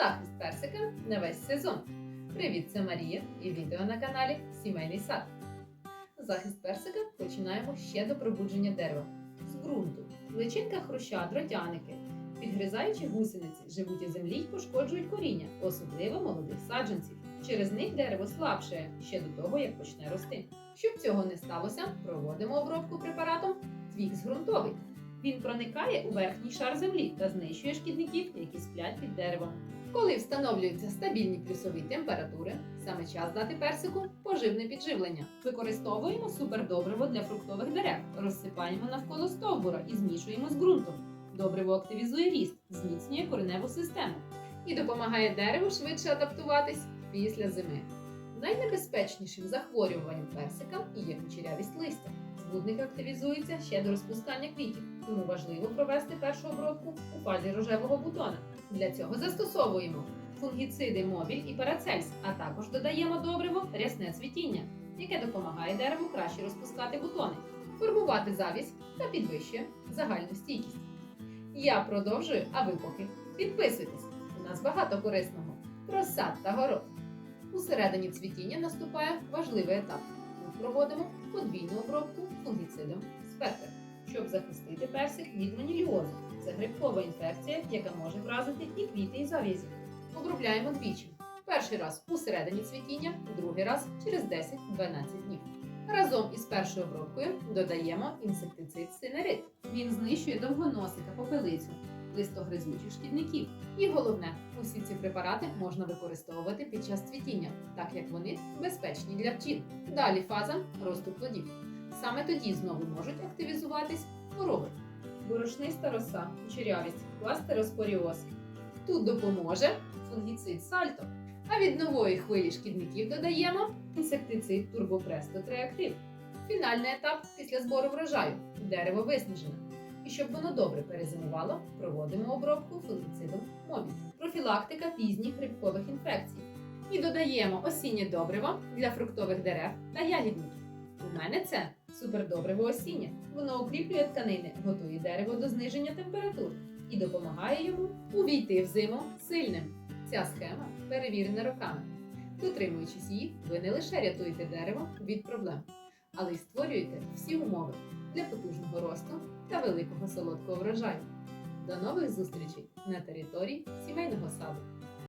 Захист персика на весь сезон. Привіт, це Марія і відео на каналі Сімейний сад. Захист персика починаємо ще до пробудження дерева. З ґрунту. В личинках хруща, дротяники. Підгризаючі гусениці живуть у землі й пошкоджують коріння, особливо молодих саджанців. Через них дерево слабшає ще до того, як почне рости. Щоб цього не сталося, проводимо обробку препаратом Твікс ґрунтовий. Він проникає у верхній шар землі та знищує шкідників, які сплять під деревом. Коли встановлюються стабільні плюсові температури, саме час дати персику поживне підживлення. Використовуємо супердобриво для фруктових дерев, розсипаємо навколо стовбура і змішуємо з ґрунтом. Добриво активізує ріст, зміцнює кореневу систему і допомагає дереву швидше адаптуватись після зими. Найнебезпечнішим захворюванням персика є кучерявість листя. Збудник активізується ще до розпускання квітів, тому важливо провести першу обробку у фазі рожевого бутона. Для цього застосовуємо фунгіциди мобіль і парацельс, а також додаємо добриво рясне цвітіння, яке допомагає дереву краще розпускати бутони, формувати завість та підвищує загальну стійкість. Я продовжую, а ви поки підписуйтесь. У нас багато корисного про сад та город. У середині цвітіння наступає важливий етап. Проводимо подвійну обробку фунгіцидом спектр, щоб захистити персик від маніліозу. Це грибкова інфекція, яка може вразити і квіти, і зав'язі. Обробляємо двічі. Перший раз у середині цвітіння, другий раз через 10-12 днів. Разом із першою обробкою додаємо інсектицид синерит. Він знищує довгоносика, попелицю, листогризучих шкідників. І головне, усі ці препарати можна використовувати під час цвітіння, так як вони безпечні для бджіл. Далі фаза росту плодів. Саме тоді знову можуть активізуватись хвороби. Борошниста роса, кучерявість, кластероспоріоз. Тут допоможе фунгіцид сальто. А від нової хвилі шкідників додаємо інсектицид турбопресто триактив. Фінальний етап після збору врожаю. Дерево виснажене. І щоб воно добре перезимувало, проводимо обробку фунгіцидом мобіль. Профілактика пізніх грибкових інфекцій. І додаємо осіннє добриво для фруктових дерев та ягідників. У мене це супердобриво осіннє. Воно укріплює тканини, готує дерево до зниження температур і допомагає йому увійти в зиму сильним. Ця схема перевірена роками. Дотримуючись її, ви не лише рятуєте дерево від проблем, але й створюєте всі умови для потужного росту та великого солодкого врожаю. До нових зустрічей на території сімейного саду.